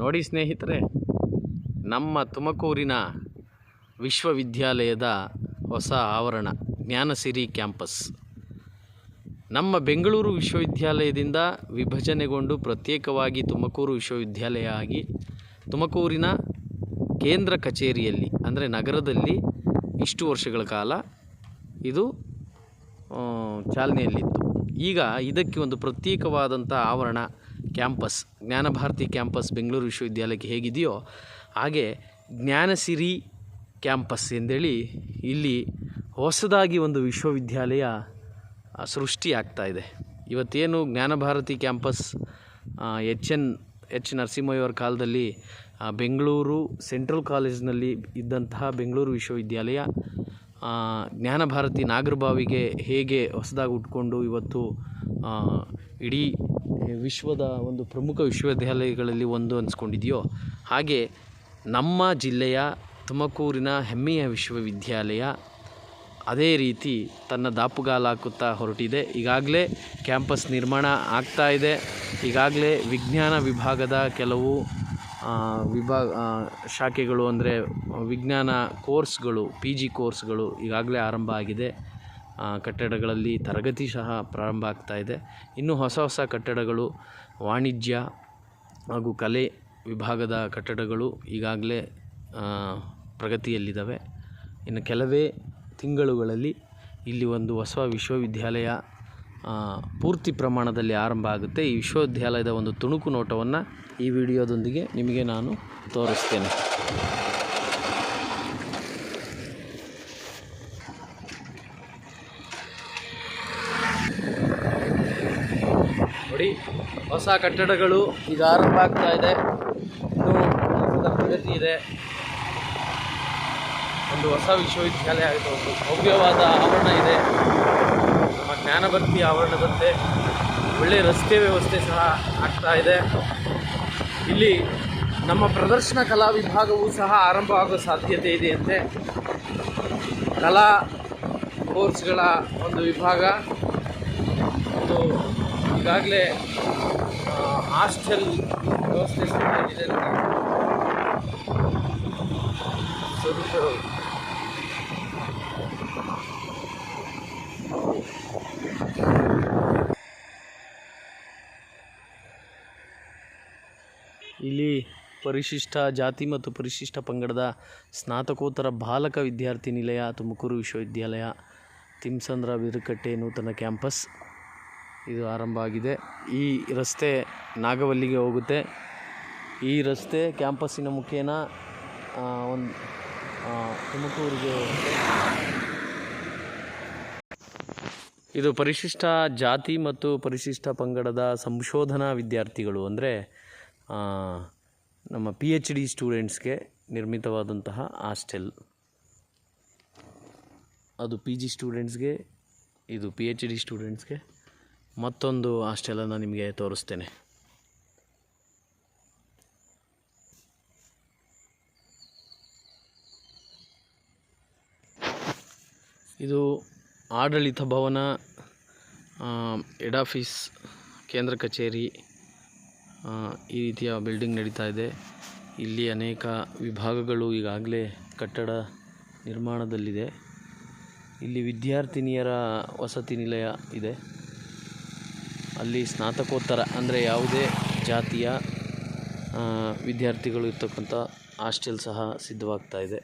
ನೋಡಿ ಸ್ನೇಹಿತರೆ, ನಮ್ಮ ತುಮಕೂರಿನ ವಿಶ್ವವಿದ್ಯಾಲಯದ ಹೊಸ ಆವರಣ ಜ್ಞಾನಸಿರಿ ಕ್ಯಾಂಪಸ್. ನಮ್ಮ ಬೆಂಗಳೂರು ವಿಶ್ವವಿದ್ಯಾಲಯದಿಂದ ವಿಭಜನೆಗೊಂಡು ಪ್ರತ್ಯೇಕವಾಗಿ ತುಮಕೂರು ವಿಶ್ವವಿದ್ಯಾಲಯ ಆಗಿ, ತುಮಕೂರಿನ ಕೇಂದ್ರ ಕಚೇರಿಯಲ್ಲಿ, ಅಂದರೆ ನಗರದಲ್ಲಿ ಇಷ್ಟು ವರ್ಷಗಳ ಕಾಲ ಇದು ಚಾಲನೆಯಲ್ಲಿತ್ತು. ಈಗ ಇದಕ್ಕೆ ಒಂದು ಪ್ರತ್ಯೇಕವಾದಂಥ ಆವರಣ ಕ್ಯಾಂಪಸ್, ಜ್ಞಾನಭಾರತಿ ಕ್ಯಾಂಪಸ್ ಬೆಂಗಳೂರು ವಿಶ್ವವಿದ್ಯಾಲಯಕ್ಕೆ ಹೇಗಿದೆಯೋ ಹಾಗೆ ಜ್ಞಾನಸಿರಿ ಕ್ಯಾಂಪಸ್ ಎಂದೇಳಿ ಇಲ್ಲಿ ಹೊಸದಾಗಿ ಒಂದು ವಿಶ್ವವಿದ್ಯಾಲಯ ಸೃಷ್ಟಿಯಾಗ್ತಾ ಇದೆ. ಇವತ್ತೇನು Jnanabharathi campus H N, H ನರಸಿಂಹಯ್ಯವರ ಕಾಲದಲ್ಲಿ ಬೆಂಗಳೂರು ಸೆಂಟ್ರಲ್ ಕಾಲೇಜಿನಲ್ಲಿ ಇದ್ದಂತಹ ಬೆಂಗಳೂರು ವಿಶ್ವವಿದ್ಯಾಲಯ ಜ್ಞಾನಭಾರತಿ ನಾಗರಬಾವಿಗೆ ಹೇಗೆ ಹೊಸದಾಗಿ ಉಟ್ಕೊಂಡು ಇವತ್ತು ಇಡೀ ವಿಶ್ವದ ಒಂದು ಪ್ರಮುಖ ವಿಶ್ವವಿದ್ಯಾಲಯಗಳಲ್ಲಿ ಒಂದು ಅನಿಸ್ಕೊಂಡಿದೆಯೋ? ಹಾಗೆ ನಮ್ಮ ಜಿಲ್ಲೆಯ ತುಮಕೂರಿನ ಹೆಮ್ಮೆಯ ವಿಶ್ವವಿದ್ಯಾಲಯ ಅದೇ ರೀತಿ ತನ್ನ ದಾಪುಗಾಲ ಹಾಕುತ್ತಾ ಹೊರಟಿದೆ. ಈಗಾಗಲೇ ಕ್ಯಾಂಪಸ್ ನಿರ್ಮಾಣ ಆಗ್ತಾ ಇದೆ. ಈಗಾಗಲೇ ವಿಜ್ಞಾನ ವಿಭಾಗದ ಕೆಲವು ವಿಭಾಗ ಶಾಖೆಗಳು ಅಂದರೆ ವಿಜ್ಞಾನ ಕೋರ್ಸ್ಗಳು ಪಿ ಜಿ ಕೋರ್ಸ್ಗಳು ಈಗಾಗಲೇ ಆರಂಭ ಆಗಿದೆ. ಕಟ್ಟಡಗಳಲ್ಲಿ ತರಗತಿ ಸಹ ಪ್ರಾರಂಭ ಆಗ್ತಾ ಇದೆ. ಇನ್ನು ಹೊಸ ಹೊಸ ಕಟ್ಟಡಗಳು, ವಾಣಿಜ್ಯ ಹಾಗೂ ಕಲೆ ವಿಭಾಗದ ಕಟ್ಟಡಗಳು ಈಗಾಗಲೇ ಪ್ರಗತಿಯಲ್ಲಿದ್ದಾವೆ. ಇನ್ನು ಕೆಲವೇ ತಿಂಗಳುಗಳಲ್ಲಿ ಇಲ್ಲಿ ಒಂದು ಹೊಸ ವಿಶ್ವವಿದ್ಯಾಲಯ ಪೂರ್ತಿ ಪ್ರಮಾಣದಲ್ಲಿ ಆರಂಭ ಆಗುತ್ತೆ. ಈ ವಿಶ್ವವಿದ್ಯಾಲಯದ ಒಂದು ತುಣುಕು ನೋಟವನ್ನು ಈ ವಿಡಿಯೋದೊಂದಿಗೆ ನಿಮಗೆ ನಾನು ತೋರಿಸ್ತೇನೆ. ನೋಡಿ ಹೊಸ ಕಟ್ಟಡಗಳು ಈಗ ಆರಂಭ ಆಗ್ತಾ ಇದೆ. ಇನ್ನೂ ಪ್ರಗತಿ ಇದೆ. ಒಂದು ಹೊಸ ವಿಶ್ವವಿದ್ಯಾಲಯ ಆಗಿದೆ. ಒಂದು ಭವ್ಯವಾದ ಆವರಣ ಇದೆ. ನಮ್ಮ ಜ್ಞಾನಭಕ್ತಿ ಆವರಣದಂತೆ ಒಳ್ಳೆಯ ರಸ್ತೆ ವ್ಯವಸ್ಥೆ ಸಹ ಆಗ್ತಾ ಇದೆ. ಇಲ್ಲಿ ನಮ್ಮ ಪ್ರದರ್ಶನ ಕಲಾ ವಿಭಾಗವೂ ಸಹ ಆರಂಭವಾಗುವ ಆಗೋ ಸಾಧ್ಯತೆ ಇದೆಯಂತೆ ಕಲಾ ಕೋರ್ಸ್ಗಳ ಒಂದು ವಿಭಾಗ, ಒಂದು ಈಗಾಗಲೇ ಹಾಸ್ಟೆಲ್ ವ್ಯವಸ್ಥೆ ಇದೆ ಇಲ್ಲಿ ಪರಿಶಿಷ್ಟ ಜಾತಿ ಮತ್ತು ಪರಿಶಿಷ್ಟ ಪಂಗಡದ ಸ್ನಾತಕೋತ್ತರ ಬಾಲಕ ವಿದ್ಯಾರ್ಥಿ ನಿಲಯ ತುಮಕೂರು ವಿಶ್ವವಿದ್ಯಾಲಯ, ತಿಮ್ಸಂದ್ರ ಬಿರುಕಟ್ಟೆ ನೂತನ ಕ್ಯಾಂಪಸ್. ಇದು ಆರಂಭ ಆಗಿದೆ. ಈ ರಸ್ತೆ ನಾಗವಲ್ಲಿಗೆ ಹೋಗುತ್ತೆ. ಈ ರಸ್ತೆ ಕ್ಯಾಂಪಸ್ಸಿನ ಮುಖೇನ ಒಂದು ತುಮಕೂರಿಗೆ ಇದು ಪರಿಶಿಷ್ಟ ಜಾತಿ ಮತ್ತು ಪರಿಶಿಷ್ಟ ಪಂಗಡದ ಸಂಶೋಧನಾ ವಿದ್ಯಾರ್ಥಿಗಳು ಅಂದರೆ ನಮ್ಮ ಪಿ ಎಚ್ ಡಿ ಸ್ಟೂಡೆಂಟ್ಸ್ಗೆ ನಿರ್ಮಿತವಾದಂತಹ ಹಾಸ್ಟೆಲ್. ಅದು ಪಿ ಜಿ ಸ್ಟೂಡೆಂಟ್ಸ್ಗೆ, ಇದು ಪಿ ಎಚ್ ಡಿ ಸ್ಟೂಡೆಂಟ್ಸ್ಗೆ. ಮತ್ತೊಂದು ಹಾಸ್ಟೆಲನ್ನು ನಿಮಗೆ ತೋರಿಸ್ತೇನೆ. ಇದು ಆಡಳಿತ ಭವನ ಹೆಡ್ ಆಫೀಸ್, ಕೇಂದ್ರ ಕಚೇರಿ ಈ ರೀತಿಯ ಬಿಲ್ಡಿಂಗ್ ನಡೀತಾ ಇದೆ. ಇಲ್ಲಿ ಅನೇಕ ವಿಭಾಗಗಳು ಈಗಾಗಲೇ ಕಟ್ಟಡ ನಿರ್ಮಾಣದಲ್ಲಿದೆ. ಇಲ್ಲಿ ವಿದ್ಯಾರ್ಥಿನಿಯರ ವಸತಿ ನಿಲಯ ಇದೆ. ಅಲ್ಲಿ ಸ್ನಾತಕೋತ್ತರ ಅಂದರೆ ಯಾವುದೇ ಜಾತಿಯ ವಿದ್ಯಾರ್ಥಿಗಳು ಇರ್ತಕ್ಕಂಥ ಹಾಸ್ಟೆಲ್ ಸಹ ಸಿದ್ಧವಾಗ್ತಾ ಇದೆ.